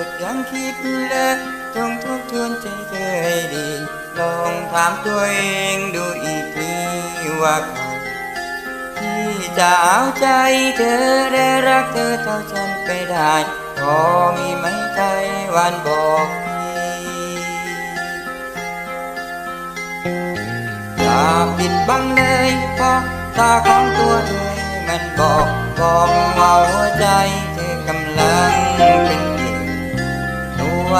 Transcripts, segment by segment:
ยุดยังคิดและจงทบทวนใจเคยดี ลองถามตัวเองดูอีกทีว่าใครที่จะเอาใจเธอได้รักเธอเท่าฉันไปได้พอมีไหมใจวันบอกอย่าปิดบังเลยเพราะตาของตัวเธอมันบอกบอก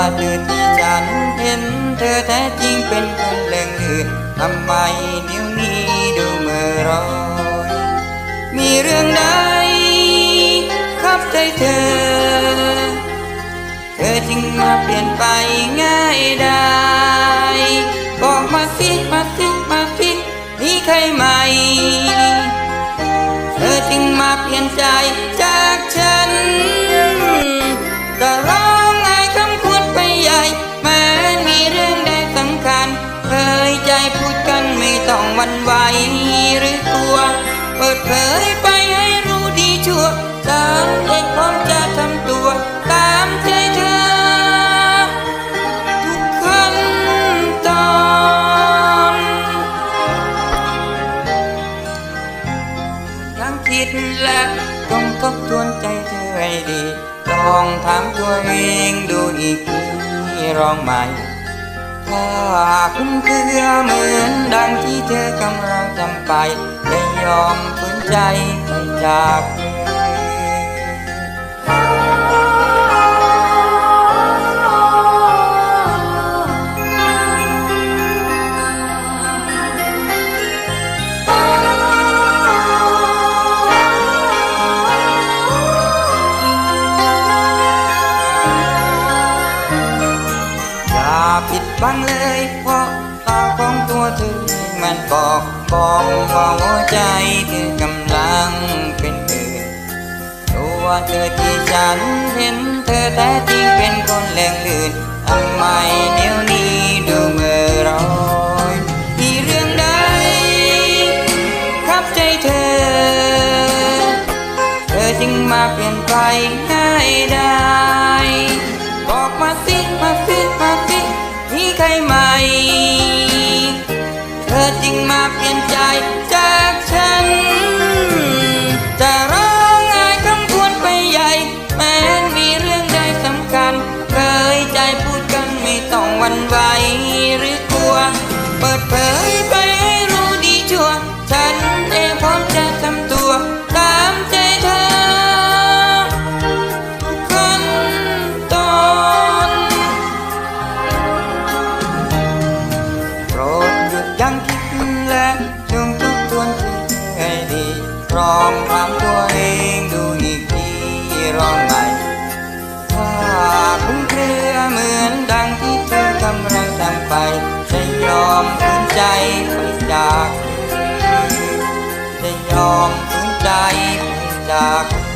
ตัวเธอที่ฉันเห็นเธอแท้จริงเป็นคนเลงลื่นทำไมนิ้วนี้ดูเมื่อรอย มีเรื่องใดครับใจเธอ เธอจึงมาเปลี่ยนไปง่ายได้บอกมาสิมาสิมาสิมีใครไหม่ เธอจึงมาเปลี่ยนใจ วันไหวหรือกลัว เปิดเผยไปให้รู้ดีชั่วสามเองพร้อมจะทำตัว ตามใจเธอ ทุกขั้นตอนยังคิดและต้องทบทวนใจเธอให้ดี ลองถามตัวเองดูอีกทีร้องใหม่ ถ้าคุณคือเหมือนดังที่เธอกำลังทำไปไม่ยอมฝืนใจไปจาก บังเลยเพราะตาของตัวเธอมันบอกบอกว่าหัวใจเธอกำลังเป็นเกิดตัวเธอที่ฉันเห็นเธอแท้จริงเป็นคนแหลงลื่นทำไมเดี๋ยวนี้ดูเมื่อรอยมีเรื่องใดครับใจเธอ เธอจึงมาเปลี่ยนไป ใครไหม เธอจึงมาเปลี่ยนใจจากฉัน จะร้องไห้คำพูดไปใหญ่ แม้มีเรื่องใดสำคัญ เคยใจพูดกันไม่ต้องวันไหวหรือกลัว เปิดเผย มฝืนใจไปจาก จะยอมฝืนใจไปจาก